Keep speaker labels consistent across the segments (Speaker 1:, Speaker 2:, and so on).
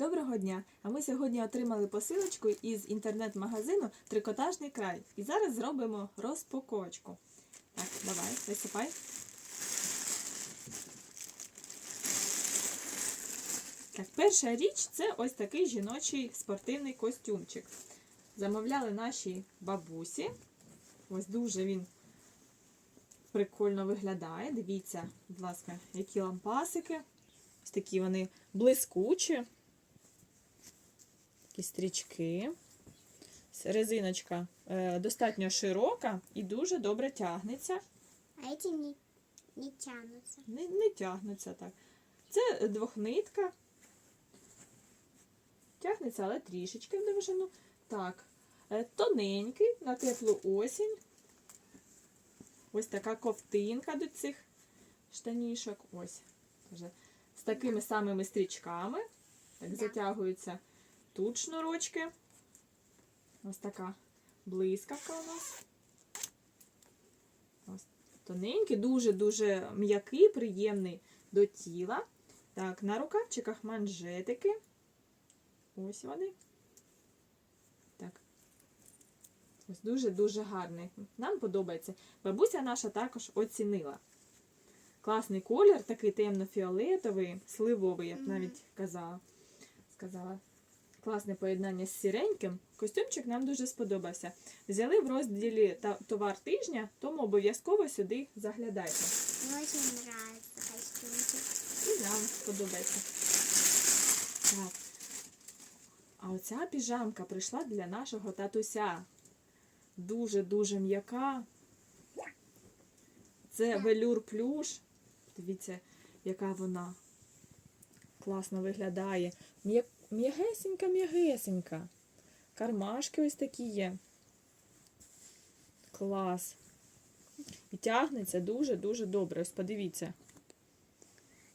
Speaker 1: Доброго дня! А ми сьогодні отримали посилочку із інтернет-магазину Трикотажний край. І зараз зробимо розпаковочку. Так, давай, висипай. Так, перша річ це ось такий жіночий спортивний костюмчик. Замовляли наші бабусі. Ось дуже він прикольно виглядає. Дивіться, будь ласка, які лампасики. Ось такі вони блискучі. Такі стрічки. Резиночка е, достатньо широка і дуже добре тягнеться.
Speaker 2: А эти не, не тянутся.
Speaker 1: Не, не тягнеться так. Це двохнитка. Тягнеться, але трішечки в довжину. Так. е, Тоненький на теплу осінь. Ось така ковтинка до цих штанішок. Ось. З такими самими стрічками. Так,
Speaker 2: Да.
Speaker 1: затягуються тут шнурочки. Ось така блискавка у нас. Ось тоненький, дуже-дуже м'який, приємний до тіла. Так, на рукавчиках манжетики. Ось вони. Так. Ось дуже-дуже гарний. Нам подобається. Бабуся наша також оцінила. Класний колір, такий темно-фіолетовий, сливовий, я б навіть казала. сказала. Класне поєднання з сіреньким. Костюмчик нам дуже сподобався. Взяли в розділі товар тижня, тому обов'язково сюди заглядайте.
Speaker 2: Мне очень костюмчик.
Speaker 1: І нам сподобається. Так. А оця піжамка прийшла для нашого татуся. Дуже-дуже м'яка. Це велюр плюш. Дивіться, яка вона класно виглядає. М'я- М'ягесенька, м'ягесенька. Кармашки ось такі є. Клас. І тягнеться дуже-дуже добре. Ось подивіться.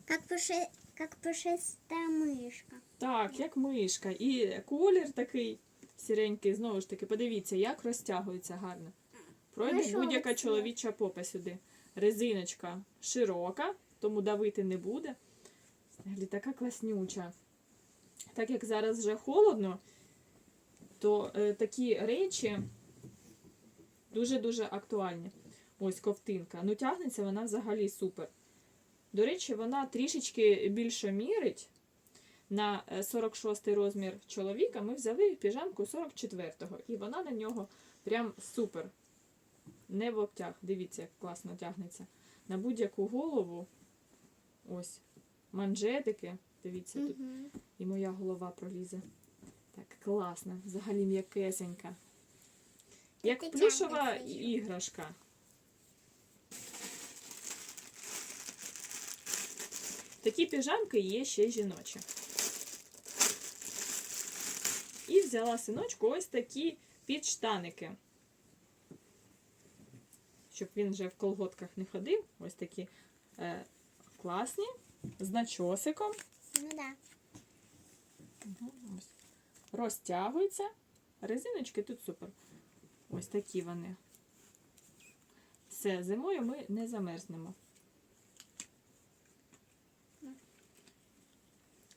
Speaker 2: Как, пуши... как пушистая мышка.
Speaker 1: Так, як мишка. І колір такий сіренький, знову ж таки, подивіться, як розтягується гарно. Пройде будь-яка чоловіча попа сюди. Резиночка широка, тому давити не буде. Взагалі така класнюча. Так як зараз вже холодно, то е, такі речі дуже-дуже актуальні. Ось ковтинка. Ну, тягнеться вона взагалі супер. До речі, вона трішечки більше мірить. На е, 46 розмір чоловіка ми взяли піжамку 44-го. І вона на нього прям супер. Не в обтяг. Дивіться, як класно тягнеться. На будь-яку голову. Ось. Манжетики. Дивіться, тут і моя голова пролізе. Так, класно. Взагалі м'якесенька. Як плюшова іграшка. Такі піжамки є ще жіночі. І взяла синочку ось такі підштаники. Щоб він вже в колготках не ходив. Ось такі е, класні, з начосиком.
Speaker 2: Ну да.
Speaker 1: Розтягуються. Резиночки тут супер. Ось такі вони. Все, зимою ми не замерзнемо.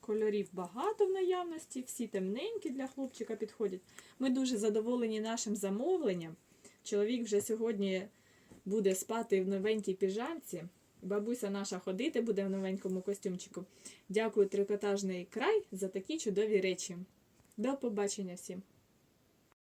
Speaker 1: Кольорів багато в наявності, всі темненькі для хлопчика підходять. Ми дуже задоволені нашим замовленням. Чоловік вже сьогодні буде спати в новенькій піжамці. Бабуся наша ходити буде в новенькому костюмчику. Дякую трикотажний край за такі чудові речі. До побачення всім!